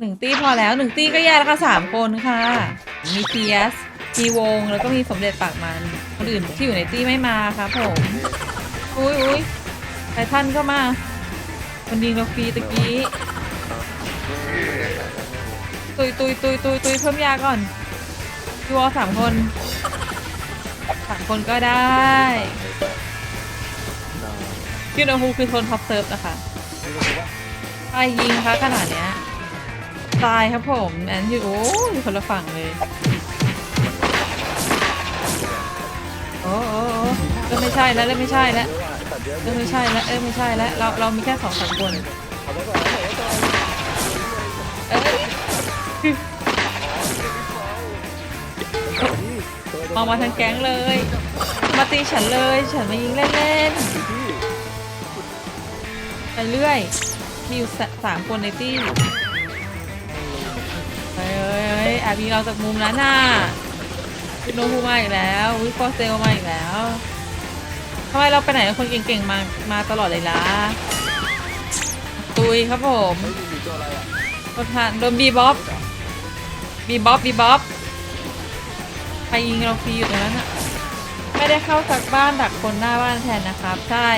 หนึ่งตี้พอแล้วหนึ่งตี้ก็แย่แล้วค่ะสามคนค่ะ มีเทียสมีวงแล้วก็มีสมเด็จปากมันคนอื่นที่อยู่ในตี้ไม่มาครับผมอุ้ยอุ้ยไททันก็มาคนยิงเราฟรีตะกี้ตุยตุยตุยตุยตุยเพิ่มยาก่อนดูเอสามคนสามคนก็ได้ยูโนฮูคือโซนท็อปเซิร์ฟนะคะใครยิงคะขนาดเนี้ย ตายครับผมแอนอยู่โอ้ยคนละฝั่งเลยโอ้โอ้เริ่มไม่ใช่แล้วเริ่มไม่ใช่แล้วเริ่มไม่ใช่แล้วเออไม่ใช่แล้วเราเรามีแค่สองสามคนเอ้ยมองมาทางแก๊งเลย มาตีฉันเลย ฉันมายิงเล่นๆไปเรื่อย มีอยู่สสามคนในตี้ อบยิงเราจากมุมนั้นน่ะคุณโนพูมาอีกแล้ววิฟอร์เซลมาอีกแล้วทำไมเราไปไหนคนเก่งๆมามาตลอดเลยล่ะตุยครับผมคนทานโดนบีบ๊อบบีบ๊อบบีบ๊อบใครยิงเราฟรีอยู่ตรงนั้นอะไม่ได้เข้าจากบ้านดักคนหน้าบ้านแทนนะครับ ใช่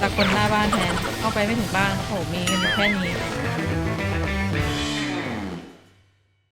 ดักคนหน้าบ้านแทนเข้าไปไม่ถึงบ้านครับผมมีกันแค่นี้